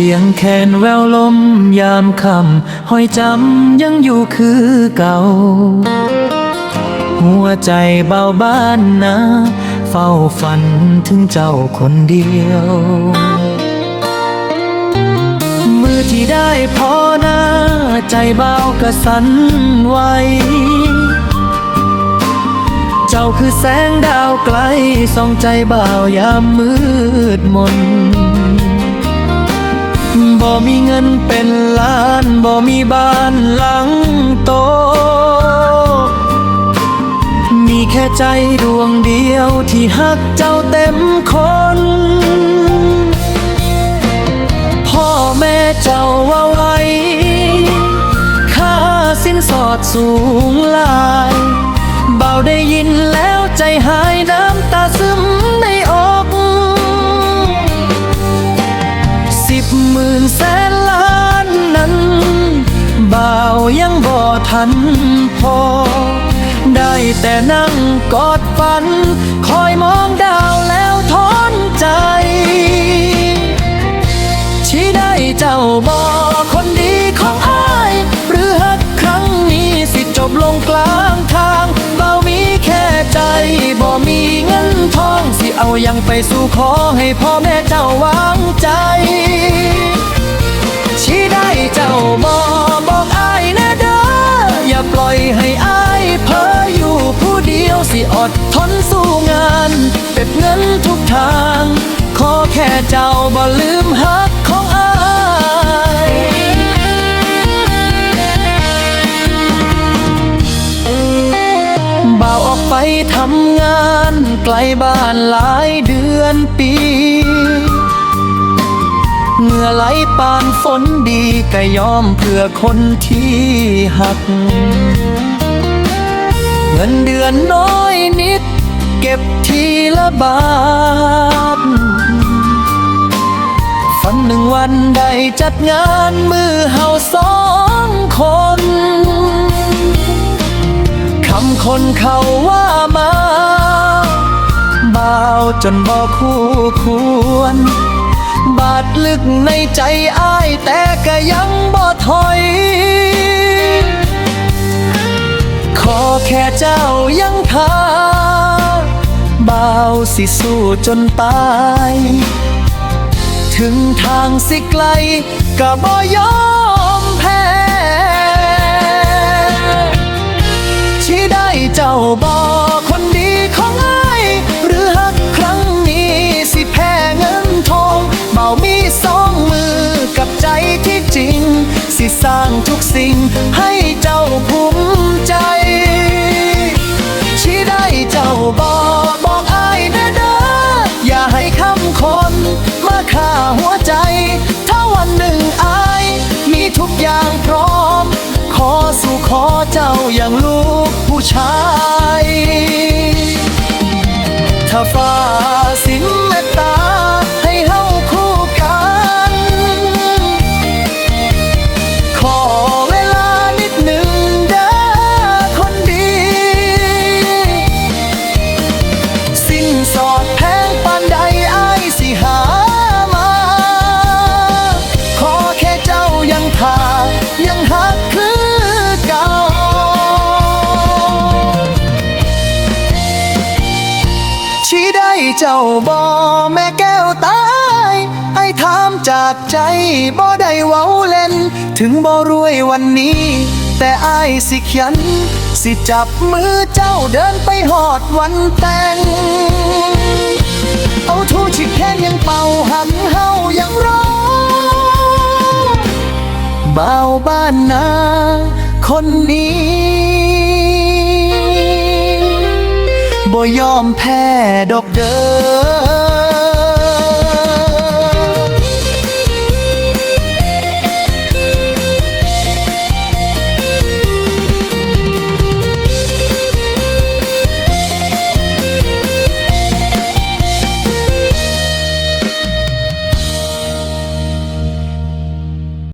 เสียงแคนแววลมยามคำหอยจำยังอยู่คือเก่า หัวใจเบาบ้านนะ เฝ้าฝันถึงเจ้าคนเดียว มือที่ได้พอหน้า ใจเบากระสันไวเจ้าคือแสงดาวไกลส่องใจบ่าวยามมืดมน บ่มีเงินเป็นล้านบ่มีบ้านหลังโต มีแค่ใจดวงเดียวที่หักเจ้าเต็มคน พ่อแม่เจ้าว่าไว้ค่าสินสอดสูงลาย เบาได้ยินแล้วใจหาย นแสนล้านนั้นบ่าวยังบ่ทันพอ ได้แต่นั่งกอดฝัน คอยมองดาวแล้วทอนใจ ชี้ได้เจ้าบอคนดีของอ้าย หรือฮักครั้งนี้สิจบลงกลางทางเบามีแค่ใจบ่มีเงินทอง สิเอาอยังไปสู่ขอให้พ่อแม่เจ้าวางใจ อดทนสู้งานเก็บเงินทุกทาง ขอแค่เจ้าบ่ลืมฮักของอ้ายบ่าวออกไปทำงานไกลบ้านหลายเดือนปีเหงื่อไหลปานฝนดีก็ยอมเพื่อคนที่หัก งินเดือนน้อยนิด เก็บทีละบาท ฝันหนึ่งวันได้จัดงานมือเฮาสองคน คำคนเขาว่ามาบ่าวจนบอคู่ควร บาดลึกในใจอ้ายแต่ก็ยังบ่ถอย เจ้ายังพาบ่าวสิสู้จนตาย ถึงทางสิไกลก็บ่ยอมแพ้ที่ได้เจ้าบอกคนดีของไอ้หรือหักครั้งนี้สิแพ้เงินทองเบามีสองมือกับใจที่จริง สิสร้างทุกสิ่งให้ คนมาฆ่าหัวใจ ถ้าวันหนึ่งอาย มีทุกอย่างพร้อม ขอสู่ขอเจ้าอย่างลูกผู้ชาย เจ้าบอแม่แก้วตายไอ้ถามจากใจบ่ได้เว้าเล่น ถึงบ่รวยวันนี้ แต่ไอ้ายสิเขียน สิจับมือเจ้าเดินไปหอดวันแต่ง เอาทูชิแค้นยังเป่าหันเฮายังรอบ่าวบ้านนาคนนี้ บ่ยอมแพ้ดอกเด้อ